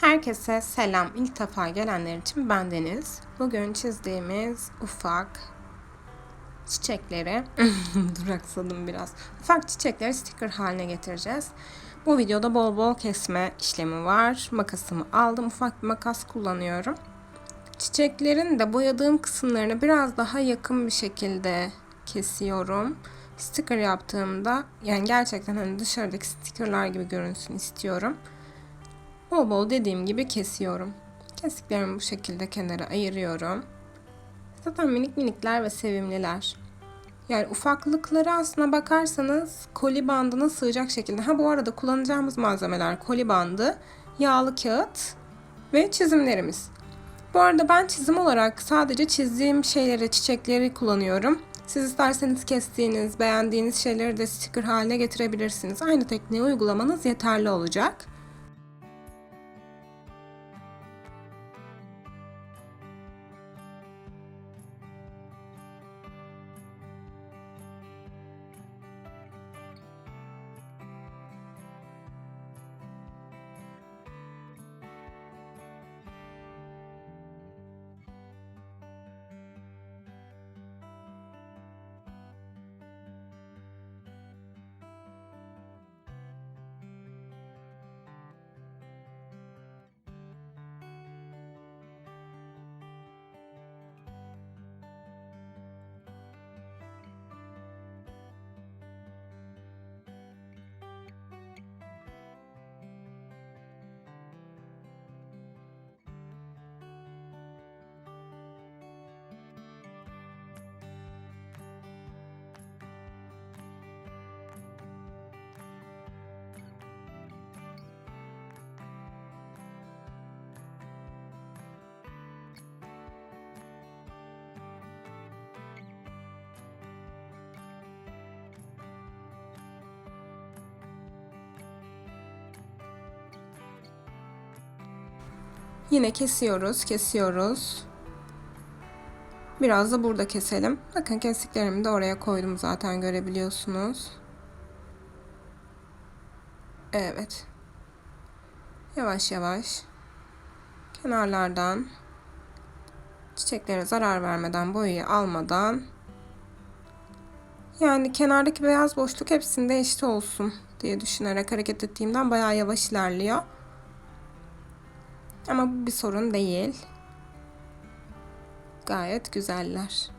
Herkese selam. İlk defa gelenler için ben Deniz. Bugün çizdiğimiz ufak çiçekleri duraksadım biraz. Ufak çiçekleri sticker haline getireceğiz. Bu videoda bol bol kesme işlemi var. Makasımı aldım. Ufak bir makas kullanıyorum. Çiçeklerin de boyadığım kısımlarını biraz daha yakın bir şekilde kesiyorum. Sticker yaptığımda yani gerçekten hani dışarıdaki stickerlar gibi görünsün istiyorum. Bol bol dediğim gibi kesiyorum. Kesiklerimi bu şekilde kenara ayırıyorum. Zaten minik minikler ve sevimliler. Yani ufaklıkları aslına bakarsanız koli bandına sığacak şekilde. Ha bu arada kullanacağımız malzemeler koli bandı, yağlı kağıt ve çizimlerimiz. Bu arada ben çizim olarak sadece çizdiğim şeyleri, çiçekleri kullanıyorum. Siz isterseniz kestiğiniz, beğendiğiniz şeyleri de sticker haline getirebilirsiniz. Aynı tekniği uygulamanız yeterli olacak. Yine kesiyoruz, kesiyoruz. Biraz da burada keselim. Bakın kestiklerimi de oraya koydum zaten görebiliyorsunuz. Evet. Yavaş yavaş kenarlardan çiçeklere zarar vermeden boyayı almadan yani kenardaki beyaz boşluk hepsinde eşit olsun diye düşünerek hareket ettiğimden bayağı yavaş ilerliyor. Ama bu bir sorun değil. Gayet güzeller.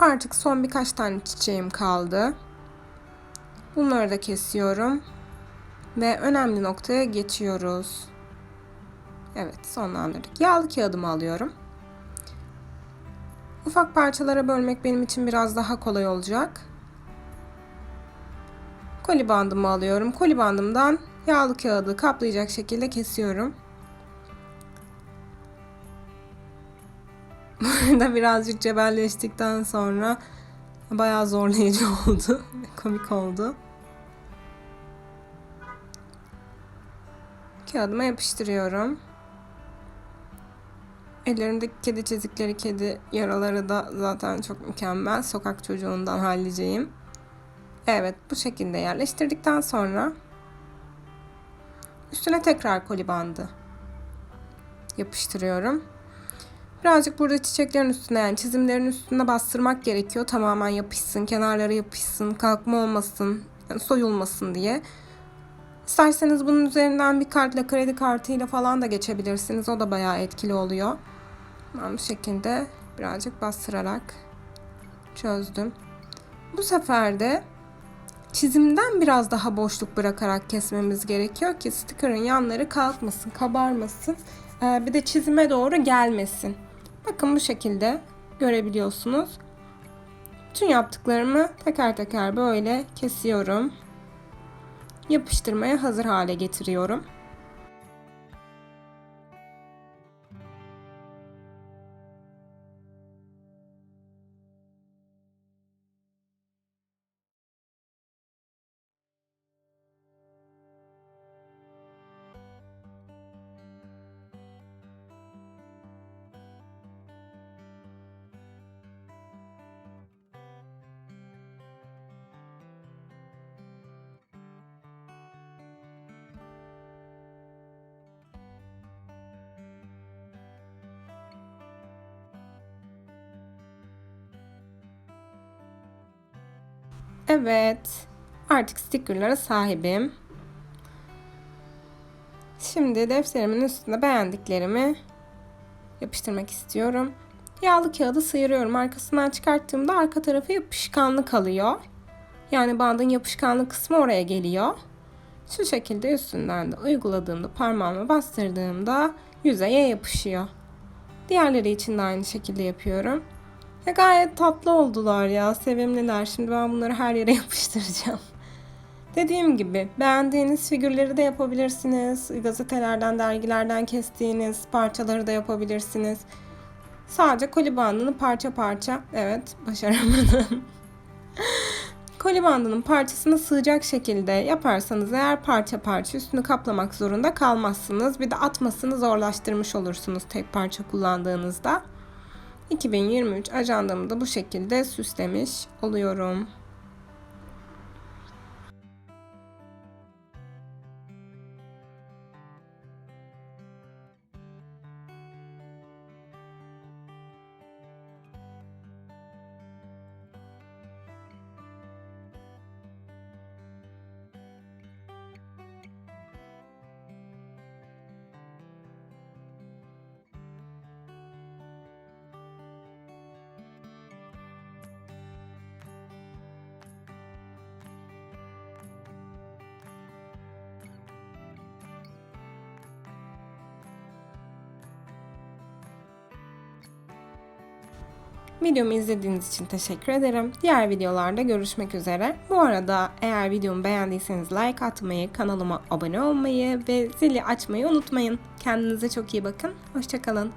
Artık son birkaç tane çiçeğim kaldı. Bunları da kesiyorum. Ve önemli noktaya geçiyoruz. Evet sonlandırdık. Yağlı kağıdımı alıyorum. Ufak parçalara bölmek benim için biraz daha kolay olacak. Koli bandımı alıyorum. Koli bandımdan yağlı kağıdı kaplayacak şekilde kesiyorum. Burada birazcık cebelleştikten sonra bayağı zorlayıcı oldu. Komik oldu. Kağıdıma yapıştırıyorum. Ellerimdeki kedi çizikleri, kedi yaraları da zaten çok mükemmel. Sokak çocuğundan halledeceğim. Evet bu şekilde yerleştirdikten sonra üstüne tekrar koli bandı yapıştırıyorum. Birazcık burada çiçeklerin üstüne yani çizimlerin üstüne bastırmak gerekiyor. Tamamen yapışsın, kenarları yapışsın, kalkma olmasın, yani soyulmasın diye. İsterseniz bunun üzerinden bir kartla, kredi kartıyla falan da geçebilirsiniz. O da bayağı etkili oluyor. Ben bu şekilde birazcık bastırarak çözdüm. Bu sefer de çizimden biraz daha boşluk bırakarak kesmemiz gerekiyor ki sticker'ın yanları kalkmasın, kabarmasın. Ee, bir de çizime doğru gelmesin. Bakın bu şekilde görebiliyorsunuz. Bütün yaptıklarımı teker teker böyle kesiyorum. Yapıştırmaya hazır hale getiriyorum. Evet. Artık stickerlara sahibim. Şimdi defterimin üstüne beğendiklerimi yapıştırmak istiyorum. Yağlı kağıdı sıyırıyorum. Arkasından çıkarttığımda arka tarafı yapışkanlı kalıyor. Yani bandın yapışkanlı kısmı oraya geliyor. Şu şekilde üstünden de uyguladığımda parmağımı bastırdığımda yüzeye yapışıyor. Diğerleri için de aynı şekilde yapıyorum. Ya gayet tatlı oldular ya. Sevimliler. Şimdi ben bunları her yere yapıştıracağım. Dediğim gibi beğendiğiniz figürleri de yapabilirsiniz. Gazetelerden, dergilerden kestiğiniz parçaları da yapabilirsiniz. Sadece koli bandını parça parça, evet başaramadım. koli bandının parçasına sığacak şekilde yaparsanız eğer parça parça üstünü kaplamak zorunda kalmazsınız. Bir de atmasını zorlaştırmış olursunuz tek parça kullandığınızda. 2023 ajandamı da bu şekilde süslemiş oluyorum. Videomu izlediğiniz için teşekkür ederim. Diğer videolarda görüşmek üzere. Bu arada eğer videomu beğendiyseniz like atmayı, kanalıma abone olmayı ve zili açmayı unutmayın. Kendinize çok iyi bakın. Hoşçakalın.